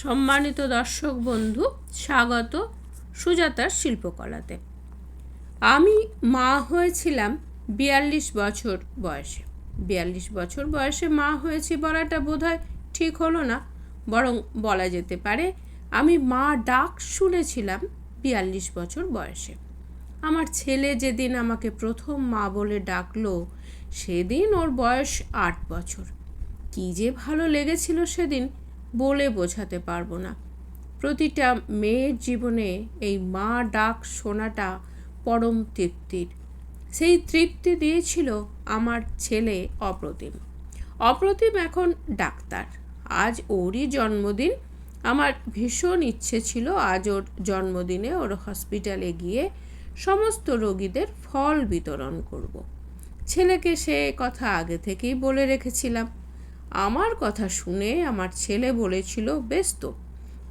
সম্মানিত দর্শক বন্ধু, স্বাগত সুজাতার শিল্পকলাতে। আমি মা হয়েছিলাম বিয়াল্লিশ বছর বয়সে। বিয়াল্লিশ বছর বয়সে মা হয়েছি বলাটা বোধহয় ঠিক হলো না, বরং বলা যেতে পারে আমি মা ডাক শুনেছিলাম বিয়াল্লিশ বছর বয়সে। আমার ছেলে যেদিন আমাকে প্রথম মা বলে ডাকলো, সেদিন ওর বয়স আট বছর। কী যে ভালো লেগেছিল সেদিন বলে বোঝাতে পারব না। প্রতিটা মেয়ের জীবনে এই মা ডাক শোনাটা পরম তৃপ্তির। সেই তৃপ্তি দিয়েছিল আমার ছেলে অপ্রতিম। অপ্রতিম এখন ডাক্তার। আজ ওরই জন্মদিন। আমার ভীষণ ইচ্ছে ছিল আজ ওর জন্মদিনে ওর হসপিটালে গিয়ে সমস্ত রোগীদের ফল বিতরণ করব। ছেলেকে সে কথা আগে থেকেই বলে রেখেছিলাম। আমার কথা শুনে আমার ছেলে বলেছিল, বেশ তো,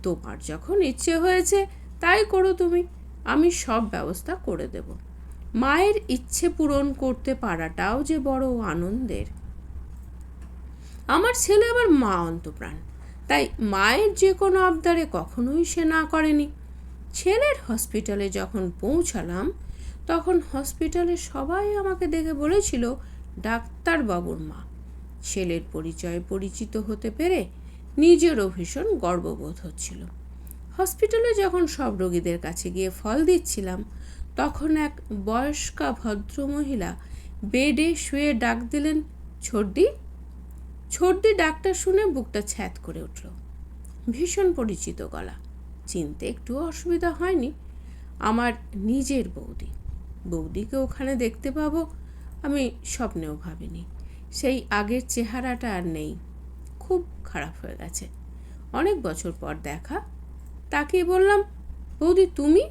তোমার যখন ইচ্ছে হয়েছে তাই করো তুমি, আমি সব ব্যবস্থা করে দেব। মায়ের ইচ্ছে পূরণ করতে পারাটাও যে বড় আনন্দের। আমার ছেলে আবার মা অন্তপ্রাণ, তাই মায়ের যে কোনো আবদারে কখনোই সে না করেনি। ছেলের হসপিটালে যখন পৌঁছালাম, তখন হসপিটালে সবাই আমাকে দেখে বলেছিল, ডাক্তারবাবুর মা। ছেলের পরিচয়ে পরিচিত হতে পেরে নিজেরও ভীষণ গর্ববোধ হচ্ছিল। হসপিটালে যখন সব রোগীদের কাছে গিয়ে ফল দিচ্ছিলাম, তখন এক বয়স্কা ভদ্রমহিলা বেডে শুয়ে ডাক দিলেন ছর্দি ছর্দি ডাকটা শুনে বুকটা ছ্যাত করে উঠল। ভীষণ পরিচিত গলা। চিনতে একটু অসুবিধা হয়নি। আমার নিজের বৌদি। বৌদিকে ওখানে দেখতে পাবো, আমি স্বপ্নেও ভাবিনি। সেই আগের চেহারাটা আর নেই। খুব খারাপ হয়ে গেছে। অনেক বছর পর দেখা। তাকে বললাম, বৌদি, তুমি?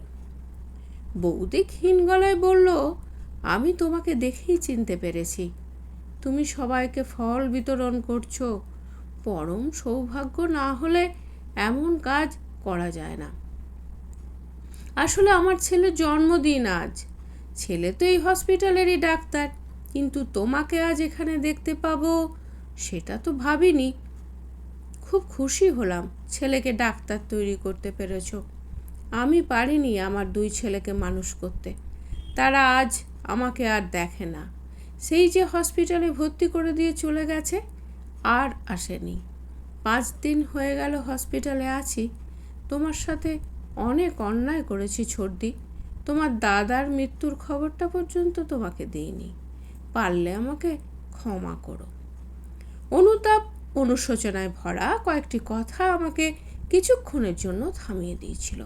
বৌদি ক্ষীণ গলায় বলল, আমি তোমাকে দেখেই চিনতে পেরেছি। তুমি সবাইকে ফল বিতরণ করছ। পরম সৌভাগ্য না হলে এমন কাজ করা যায় না। আসলে আমার ছেলের জন্মদিন আজ। ছেলে তো এই হসপিটালেরই ডাক্তার। কিন্তু তোমাকে আজ এখানে দেখতে পাবো, সেটা তো ভাবিনি। খুব খুশি হলাম, ছেলেকে ডাক্তার তৈরি করতে পেরেছ। আমি পারিনি আমার দুই ছেলেকে মানুষ করতে। তারা আজ আমাকে আর দেখে না। সেই যে হসপিটালে ভর্তি করে দিয়ে চলে গেছে, আর আসেনি। পাঁচ দিন হয়ে গেল হসপিটালে আছি। তোমার সাথে অনেক অন্যায় করেছি ছর্দি তোমার দাদার মৃত্যুর খবরটা পর্যন্ত তোমাকে দিইনি। পারলে আমাকে ক্ষমা করো। অনুতাপ অনুশোচনায় ভরা কয়েকটি কথা আমাকে কিছুক্ষণের জন্য থামিয়ে দিয়েছিল।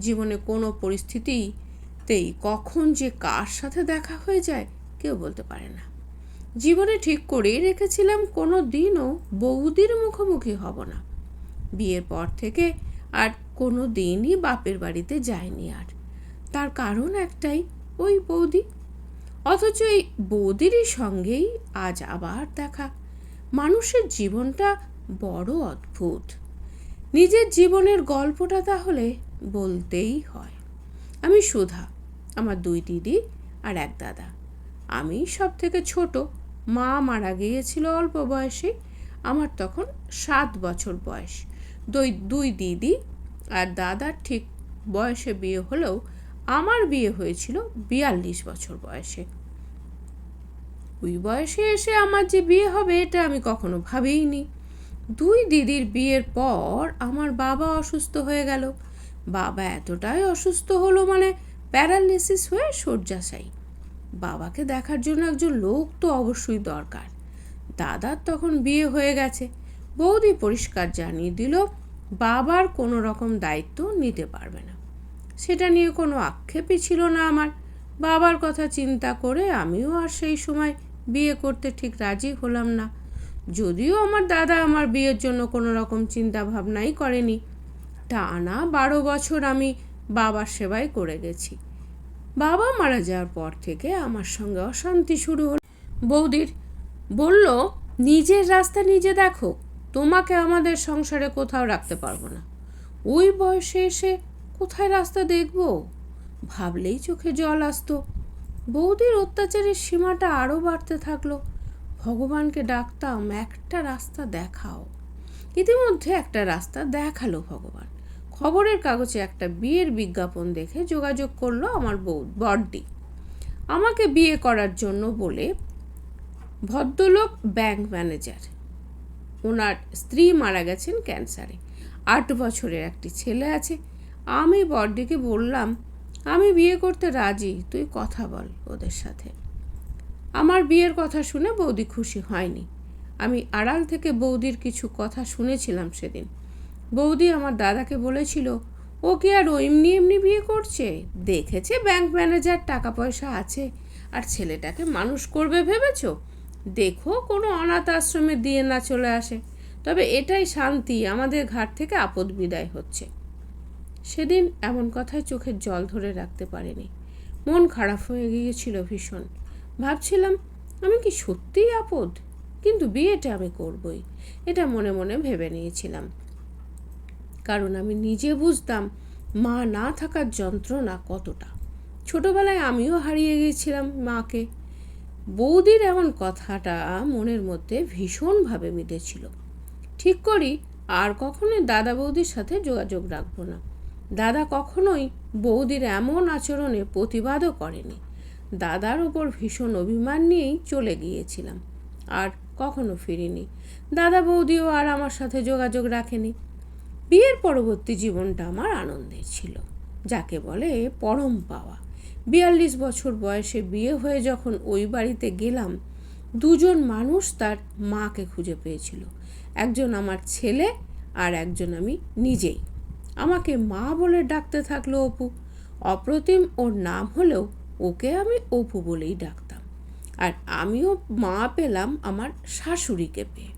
জীবনে কোনো পরিস্থিতিতেই কখন যে কার সাথে দেখা হয়ে যায় কেউ বলতে পারে না। জীবনে ঠিক করেই রেখেছিলাম, কোনো দিনও বৌদির মুখোমুখি হব না। বিয়ের পর থেকে আর কোনো দিনই বাপের বাড়িতে যায়নি আর। তার কারণ একটাই, ওই বৌদি অথচ এই বৌদিরই সঙ্গেই আজ আবার দেখা। মানুষের জীবনটা বড় অদ্ভুত। নিজের জীবনের গল্পটা তাহলে বলতেই হয়। আমি সুধা, আমার দুই দিদি আর এক দাদা। আমি সব থেকে ছোট। মা মারা গিয়েছিল অল্প বয়সে। আমার তখন সাত বছর বয়স। দুই দুই দিদি আর দাদার ঠিক বয়সে বিয়ে হলেও আমার বিয়ে হয়েছিল বিয়াল্লিশ বছর বয়সে। ওই বয়সে এসে আমার যে বিয়ে হবে এটা আমি কখনো ভাবিনি দুই দিদির বিয়ের পর আমার বাবা অসুস্থ হয়ে গেল। বাবা এতটাই অসুস্থ হলো মানে প্যারালিসিস হয়ে শয্যাশায়ী। বাবাকে দেখার জন্য একজন লোক তো অবশ্যই দরকার। দাদার তখন বিয়ে হয়ে গেছে। বৌদি পরিষ্কার জানিয়ে দিল, বাবার কোনো রকম দায়িত্ব নিতে পারবে না। সেটা নিয়ে কোনো আক্ষেপই ছিল না আমার। বাবার কথা চিন্তা করে আমিও আর সেই সময় বিয়ে করতে ঠিক রাজি হলাম না। যদিও আমার দাদা আমার বিয়ের জন্য কোনো রকম চিন্তা ভাবনাই করেনি। টানা বারো বছর আমি বাবার সেবাই করে গেছি। বাবা মারা যাওয়ার পর থেকে আমার সঙ্গে অশান্তি শুরু হলো। বৌদির বলল, নিজের রাস্তা নিজে দেখো। তোমাকে আমাদের সংসারে কোথাও রাখতে পারব না। ওই বয়সে এসে কোথায় রাস্তা দেখব? ভাবলেই চোখে জল আসতো। বৌদির অত্যাচারের সীমাটা আরও বাড়তে থাকল। ভগবানকে ডাকতাম, একটা রাস্তা দেখাও। ইতিমধ্যে একটা রাস্তা দেখাল ভগবান। খবরের কাগজে একটা বিয়ের বিজ্ঞাপন দেখে যোগাযোগ করল আমার বউ বড়দি। আমাকে বিয়ে করার জন্য বলে ভদ্রলোক ব্যাংক ম্যানেজার। ওনার স্ত্রী মারা গেছেন ক্যান্সারে। আট বছরের একটি ছেলে আছে। আমি বড়দিকে বললাম, আমি বিয়ে করতে রাজি, তুই কথা বল ওদের সাথে। আমার বিয়ের কথা শুনে বৌদি খুশি হয়নি। আমি আড়াল থেকে বৌদির কিছু কথা শুনেছিলাম সেদিন। বৌদি আমার দাদাকে বলেছিল, ও কি আর ও এমনি এমনি বিয়ে করছে? দেখেছে ব্যাংক ম্যানেজার টাকা পয়সা আছে আর ছেলেটাকে মানুষ করবে ভেবেছ? দেখো কোনো অনাথ আশ্রমে দিয়ে না চলে আসে। তবে এটাই শান্তি, আমাদের ঘাট থেকে আপদ বিদায় হচ্ছে। সেদিন এমন কথায় চোখের জল ধরে রাখতে পারিনি। মন খারাপ হয়ে গিয়েছিল ভীষণ। ভাবছিলাম, আমি কি সত্যিই আপদ? কিন্তু বিয়েটা আমি করবই, এটা মনে মনে ভেবে নিয়েছিলাম। কারণ আমি নিজে বুঝতাম, মা না থাকার যন্ত্রণা কতটা। ছোটবেলায় আমিও হারিয়ে গিয়েছিলাম মাকে। বৌদির এমন কথাটা মনের মধ্যে ভীষণভাবে মিটেছিল। ঠিক করি, আর কখনোই দাদা বৌদির সাথে যোগাযোগ রাখব না। দাদা কখনোই বৌদির এমন আচরণে প্রতিবাদও করেনি। দাদার ওপর ভীষণ অভিমান নিয়েই চলে গিয়েছিলাম, আর কখনো ফিরিনি। দাদা বৌদিও আর আমার সাথে যোগাযোগ রাখেনি। বিয়ের পরবর্তী জীবনটা আমার আনন্দের ছিল, যাকে বলে পরম পাওয়া। বিয়াল্লিশ বছর বয়সে বিয়ে হয়ে যখন ওই বাড়িতে গেলাম, দুজন মানুষ তার মাকে খুঁজে পেয়েছিল, একজন আমার ছেলে আর একজন আমি নিজেই। আমাকে মা বলে ডাকতে থাকল অপু। অপ্রতিম ওর নাম হলেও ওকে আমি অপু বলেই ডাকতাম। আর আমিও মা পেলাম আমার শাশুড়িকে পেয়ে।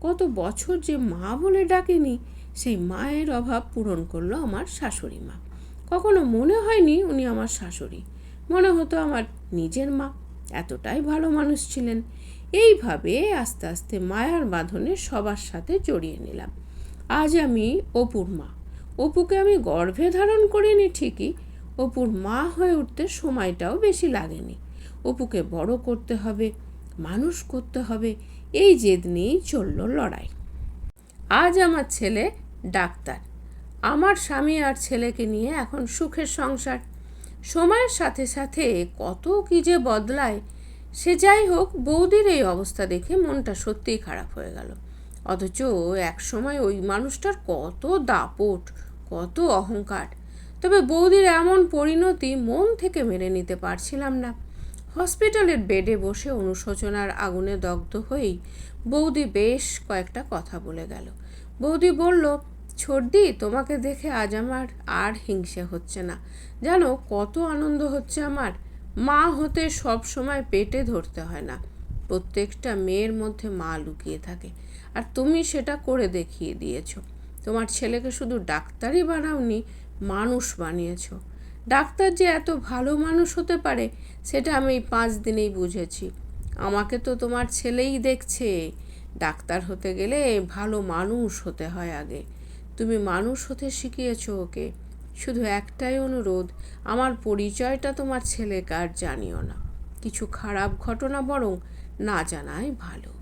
কত বছর যে মা বলে ডাকেনি, সেই মায়ের অভাব পূরণ করল আমার শাশুড়ি মা। কখনো মনে হয়নি উনি আমার শাশুড়ি। মনে হতো আমার নিজের মা। এতটাই ভালো মানুষ ছিলেন। এইভাবে আস্তে আস্তে মায়ার বাঁধনে সবার সাথে জড়িয়ে নিলাম। আজ আমি অপুর মা। অপুকে আমি গর্ভে ধারণ করিনি ঠিকই। অপুর মা হয়ে উঠতে সময়টাও বেশি লাগেনি। অপুকে বড় করতে হবে, মানুষ করতে হবে, এই জেদ নিয়েই চলল লড়াই। আজ আমার ছেলে ডাক্তার। আমার স্বামী আর ছেলেকে নিয়ে এখন সুখের সংসার। সময়ের সাথে সাথে কত কি যে বদলায়, সে যাই হোক, বৌদির এই অবস্থা দেখে মনটা সত্যিই খারাপ হয়ে গেল। অথচ এক সময় ওই মানুষটার কত দাপট, কত অহংকার। তবে বৌদির এমন পরিণতি মন থেকে মেনে নিতে পারছিলাম না। হসপিটালের বেডে বসে অনুশোচনার আগুনে দগ্ধ হয়েই বৌদি বেশ কয়েকটা কথা বলে গেল। বৌদি বলল ছর্দি তোমাকে দেখে আজ আমার আর হিংসে হচ্ছে না। জানো, কত আনন্দ হচ্ছে আমার। মা হতে সব সময় পেটে ধরতে হয় না। প্রত্যেকটা মেয়ের মধ্যে মা লুকিয়ে থাকে। আর তুমি সেটা করে দেখিয়ে দিয়েছ। তোমার ছেলেকে শুধু ডাক্তারই বানাওনি, মানুষ বানিয়েছ। ডাক্তার যে এত ভালো মানুষ হতে পারে, সেটা আমি এই পাঁচ দিনেই বুঝেছি। আমাকে তো তোমার ছেলেই দেখছে। ডাক্তার হতে গেলে ভালো মানুষ হতে হয় আগে। তুমি মানুষ হতে শিখিয়েছ ওকে। শুধু একটাই অনুরোধ, আমার পরিচয়টা তোমার ছেলেকে আর জানিও না। কিছু খারাপ ঘটনা বরং না জানাই ভালো।